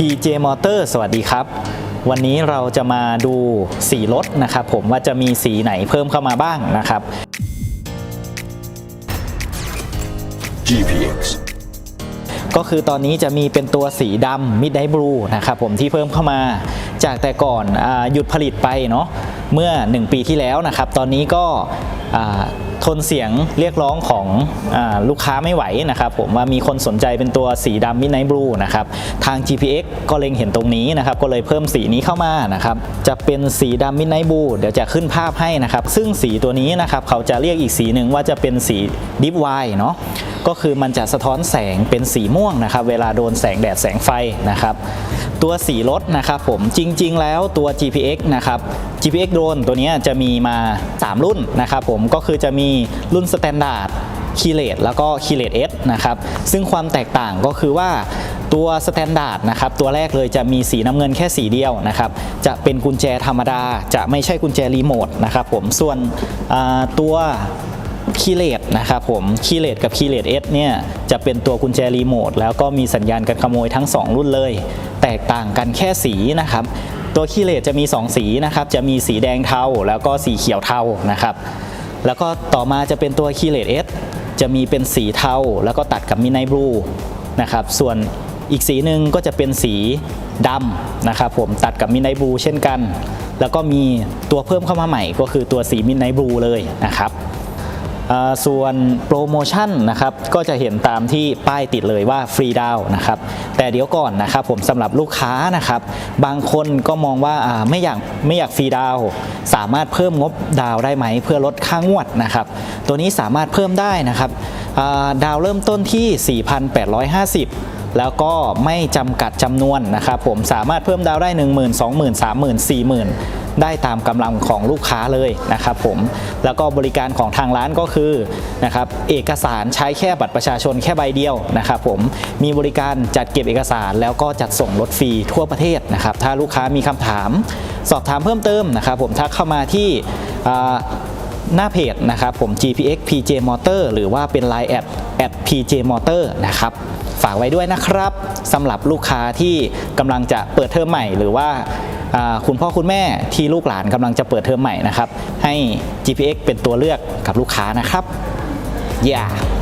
PJ Motor สวัสดีครับ วันนี้เราจะมาดูสีรถนะครับผมว่าจะมีสีไหนเพิ่มเข้ามาบ้างนะครับ GPX ก็คือตอนนี้จะมีเป็นตัวสีดำ Midnight Blue นะครับผมที่เพิ่มเข้ามาจากแต่ก่อนอาหยุดผลิตไปเนาะ เมื่อ 1 ปีที่แล้วนะครับ ตอนนี้ก็ทนเสียงเรียกร้องของอลูกค้าไม่ไหวนะครับผมว่ามีคนสนใจเป็นตัวสีดำ Midnight Blue นะครับทาง GPX ก็เล็งเห็นตรงนี้นะครับก็เลยเพิ่มสีนี้เข้ามานะครับจะเป็นสีดำ Midnight Blue เดี๋ยวจะขึ้นภาพให้นะครับ ซึ่งสีตัวนี้นะครับเขาจะเรียกอีกสีหนึ่งว่าจะเป็นสี Deep w i เนาะ ก็คือมันจะสะท้อนแสงเป็นสีม่วงนะครับ เวลาโดนแสงแดดแสงไฟนะครับ ตัวสีรถนะครับผมจริง ๆ แล้วตัว GPX นะครับ GPX Drone ตัวนี้จะมีมา 3 รุ่นนะครับผมก็คือจะมีรุ่นสแตนดาร์ดคีเลตแล้วก็คีเลต S นะครับซึ่งความแตกต่างก็คือว่าตัวสแตนดาร์ดนะครับตัวแรกเลยจะมีสีน้ำเงินแค่สีเดียวนะครับจะเป็นกุญแจธรรมดา จะไม่ใช่กุญแจรีโมทนะครับผมส่วนตัว คีเลตนะครับผมคีเลตกับคีเลตเอสเนี่ยจะเป็นตัวกุญแจรีโมทแล้วก็มีสัญญาณการขโมยทั้ง 2 รุ่นเลย แตกต่างกันแค่สีนะครับ ตัวคีเลตจะมี 2 สีนะครับ จะมีสีแดงเทาแล้วก็สีเขียวเทานะครับ แล้วก็ต่อมาจะเป็นตัวคีเลตเอสจะมีเป็นสีเทาแล้วก็ตัดกับมินไนบลูนะครับส่วนอีกสีหนึ่งก็จะเป็นสีดำนะครับผมตัดกับมินไนบลูเช่นกัน แล้วก็มีตัวเพิ่มเข้ามาใหม่ก็คือตัวสีมินไนบลูเลยนะครับ ส่วนโปรโมชั่นนะครับก็จะเห็นตามที่ป้ายติดเลยว่าฟรีดาวนะครับแต่เดี๋ยวก่อนนะครับผมสำหรับลูกค้านะครับ บางคนก็มองว่าไม่อยากไม่อยากฟรีดาวสามารถเพิ่มงบดาวได้ไหม เพื่อลดค่างวดนะครับตัวนี้สามารถเพิ่มได้นะครับดาวเริ่มต้นที่ 4,850 แล้วก็ไม่จำกัดจำนวนนะครับผมสามารถเพิ่มดาวได้ 1 0 0 0 0 20,000 30,000 40,000 ได้ตามกำลังของลูกค้าเลยนะครับผมแล้วก็บริการของทางร้านก็คือนะครับเอกสารใช้แค่บัตรประชาชนแค่ใบเดียวนะครับผมมีบริการจัดเก็บเอกสารแล้วก็จัดส่งรถฟรีทั่วประเทศนะครับถ้าลูกค้ามีคำถาม สอบถามเพิ่มเติมนะครับผมทักเข้ามาที่หน้าเพจนะครับผม GPX PJ Motor หรือว่าเป็น Line แอด PJ Motor นะครับ ฝากไว้ด้วยนะครับสำหรับลูกค้าที่กำลังจะเปิดเทอมใหม่ หรือว่าคุณพ่อคุณแม่ที่ลูกหลานกำลังจะเปิดเทอมใหม่นะครับให้ GPX เป็นตัวเลือกกับลูกค้านะครับอย่า yeah.